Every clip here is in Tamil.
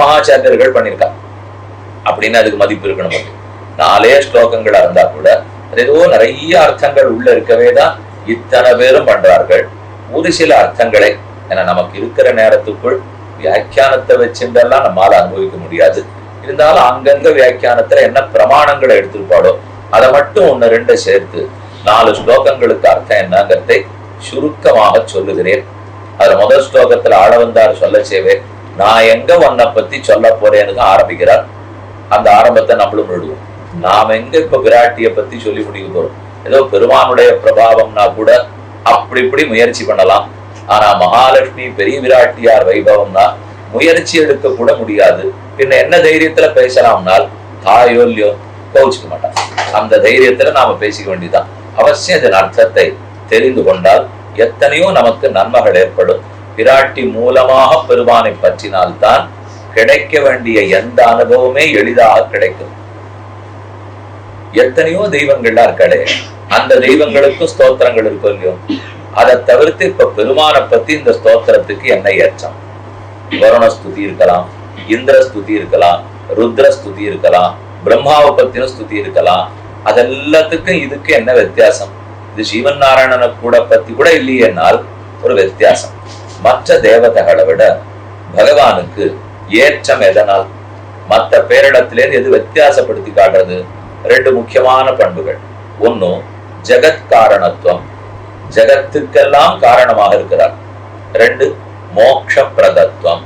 மகாச்சாரியர்கள் பண்ணியிருக்காங்க. அப்படின்னு அதுக்கு மதிப்பு இருக்கணும் நாலே ஸ்லோகங்களா இருந்தா கூட அது ஏதோ நிறைய அர்த்தங்கள் உள்ள இருக்கவே தான் இத்தனை பேரும் பண்றார்கள். ஒரு சில அர்த்தங்களை ஏன்னா நமக்கு இருக்கிற நேரத்துக்குள் வியாக்கியானத்தை வச்சிருந்தெல்லாம் நம்மால அனுபவிக்க முடியாது. இருந்தாலும் அங்கங்க வியாக்கியானத்துல என்ன பிரமாணங்களை எடுத்திருப்பாடோ அதை மட்டும் ஒன்னு ரெண்டு சேர்த்து நாலு ஸ்லோகங்களுக்கு அர்த்தம் என்னங்கிறதை சுருக்கமாக சொல்லுகிறேன். அதுல முதல் ஸ்லோகத்துல ஆளவந்தார் சொல்ல சேவே நான் எங்க உன்னை பத்தி சொல்ல போறேன்னு தான் ஆரம்பிக்கிறார். அந்த ஆரம்பத்தை நம்மளும் விடுவோம். நாம எங்க இப்ப விராட்டிய பத்தி சொல்லி முடிக்க போறோம்? ஏதோ பெருமானுடைய பிரபாவம்னா கூட அப்படி இப்படி முயற்சி பண்ணலாம். ஆனா மகாலட்சுமி பெரிய விராட்டியார் வைபவம்னா முயற்சி எடுக்க கூட முடியாது. பின்ன என்ன தைரியத்துல பேசலாம்னால் தாயோ இல்லையோ கோவிச்சுக்க மாட்டான். அந்த தைரியத்துல நாம பேசிக்க வேண்டியதுதான். அவசியம் இதன் அர்த்தத்தை தெரிந்து கொண்டால் எத்தனையோ நமக்கு நன்மைகள் ஏற்படும். விராட்டி மூலமாக பெருமானை பற்றினால்தான் கிடைக்க வேண்டிய எந்த அனுபவமே எளிதாக கிடைக்கும். எத்தனையோ தெய்வங்கள்லாம் இருக்காளே அந்த தெய்வங்களுக்கும் ஸ்தோத்திரங்கள் இருக்கும் இல்லையோ? அதை தவிர்த்து இப்ப பெருமானை பத்தி இந்த ஸ்தோத்திரத்துக்கு என்ன ஏற்றம்? வருண ஸ்துதி இருக்கலாம் இந்திர ஸ்துதி இருக்கலாம் ருத்ர ஸ்துதி இருக்கலாம் பிரம்மாவை பத்தின ஸ்துதி இருக்கலாம். அதெல்லாத்துக்கும் இதுக்கு என்ன வித்தியாசம்? இது சிவன் நாராயணனை கூட பத்தி கூட இல்லையேனால் ஒரு வித்தியாசம். மற்ற தேவதைகளை விட பகவானுக்கு ஏற்றம் எதனால்? மற்ற பேரிடத்திலேருந்து எது வித்தியாசப்படுத்தி காட்டுறது? ரெண்டு முக்கியமான பண்புகள். ஒண்ணு ஜெகத் காரணத்துவம். ஜெகத்துக்கெல்லாம் காரணமாக இருக்கிறார். ரெண்டு மோக்ஷ பிரதத்துவம்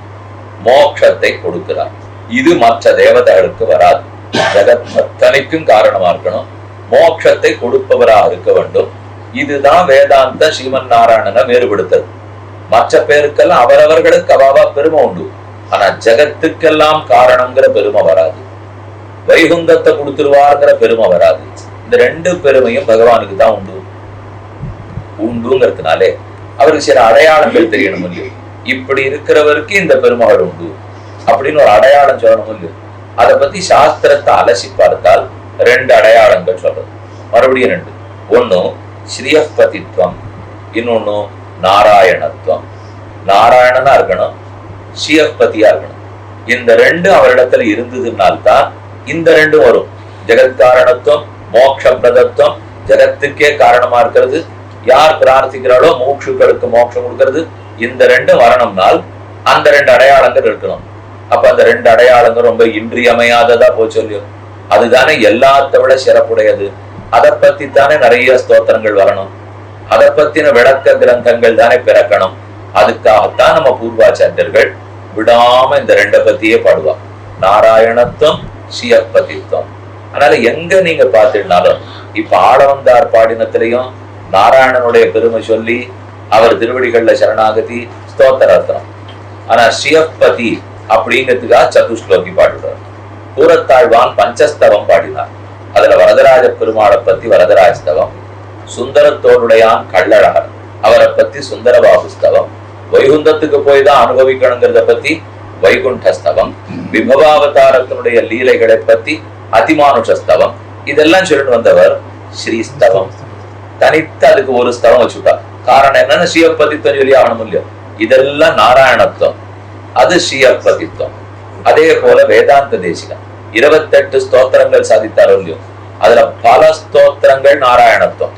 மோக்ஷத்தை கொடுக்கிறார். இது மற்ற தேவதைகளுக்கு வராது. ஜெகத் அத்தனைக்கும் காரணமா இருக்கணும். மோட்சத்தை கொடுப்பவராக இருக்க வேண்டும். இதுதான் வேதாந்த ஸ்ரீமன் நாராயணனை வேறுபடுத்தது மற்ற பேருக்கெல்லாம் அவரவர்களுக்கு அவாவா பெருமை உண்டு. ஆனா ஜெகத்துக்கெல்லாம் காரணங்கிற பெருமை வராது. வைகுந்தத்தை கொடுத்துருவாருங்கிற பெருமை வராது. இந்த ரெண்டு பெருமையும் பகவானுக்கு தான் உண்டு. உண்டுங்கிறதுனாலே அவருக்கு சில அடையாளங்கள் தெரியணும் இல்லையோ? இப்படி இருக்கிறவருக்கு இந்த பெருமகள் உண்டு. அப்படின்னு ஒரு அடையாளம் சொல்லணும் இல்லையோ? அதை பத்தி சாஸ்திரத்தை அலசி பார்த்தால் ரெண்டு அடையாளங்கள் சொல்றது. மறுபடியும் ரெண்டு. ஒண்ணு ஸ்ரீயப்பதித்வம் இன்னொன்னு நாராயணத்துவம் நாராயணனா இருக்கணும் ஸ்ரீயப்பதியா இருக்கணும். இந்த ரெண்டு அவரிடத்துல இருந்ததுனால்தான் இந்த ரெண்டும் வரும். ஜெகத்காரணத்துவம் மோட்ச பிரதத்துவம் ஜெகத்துக்கே காரணமா இருக்கிறது. யார் பிரார்த்திக்கிறாளோ மூக்ஷுக்களுக்கு மோட்சம் கொடுக்கறது. இந்த ரெண்டும் வரணும்னால் அந்த ரெண்டு அடையாளங்கள் இருக்கணும். அப்ப அந்த ரெண்டு அடையாளங்கள் ரொம்ப இன்றியமையாததா போச்சு இல்லையோ? அதுதானே எல்லாத்த விட சிறப்புடையது. அதை பத்தி தானே நிறைய ஸ்தோத்திரங்கள் வரணும். அதை பத்தின விளக்க கிரந்தங்கள் தானே பிறக்கணும். அதுக்காகத்தான் நம்ம பூர்வாச்சாரியர்கள் விடாம இந்த ரெண்டை பத்தியே பாடுவா நாராயணத்துவம் சியப்பதித்துவம் அதனால எங்க நீங்க பார்த்துனாலும் இப்ப ஆடவந்தார் பாடினத்திலையும் நாராயணனுடைய பெருமை சொல்லி அவர் திருவடிகள்ல சரணாகதி ஸ்தோத்தரத்தனம் ஆனா சியப்பதி அப்படிங்கிறதுக்காக சதுஸ்லோகி பாடுறார் கூரத்தாழ்வான் பஞ்சஸ்தவம் பாடினார். அதுல வரதராஜ பெருமாளை பத்தி வரதராஜஸ்தவம் சுந்தரத்தோடுடையான் கள்ளழகர் அவரை பத்தி சுந்தரபாபு ஸ்தவம் வைகுந்தத்துக்கு போய் தான் அனுபவிக்கணுங்கிறத பத்தி வைகுண்டஸ்தவம் விபவாவதாரத்தினுடைய லீலைகளை பத்தி அதிமானுஷஸ்தவம் இதெல்லாம் சொல்லிட்டு வந்தவர் ஸ்ரீஸ்தவம். தனித்து அதுக்கு ஒரு ஸ்தவம் வச்சுட்டா காரணம் என்னன்னா ஸ்ரீயப்பதித்வம் சொல்லி ஆகணும் இல்லையோ? இதெல்லாம் நாராயணத்துவம். அது ஸ்ரீயப்பதித்வம் அதே போல வேதாந்த தேசிகம் இருபத்தெட்டு ஸ்தோத்திரங்கள் சாதித்தாரோ இல்லையோ? அதுல பல ஸ்தோத்திரங்கள் நாராயணத்துவம்.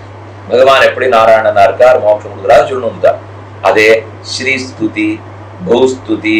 பகவான் எப்படி நாராயணனா இருக்கார் மோட்சம் கொடுக்குறாரு சொல்லணும் தான் అదే శ్రీస్తుతి భూస్తుతి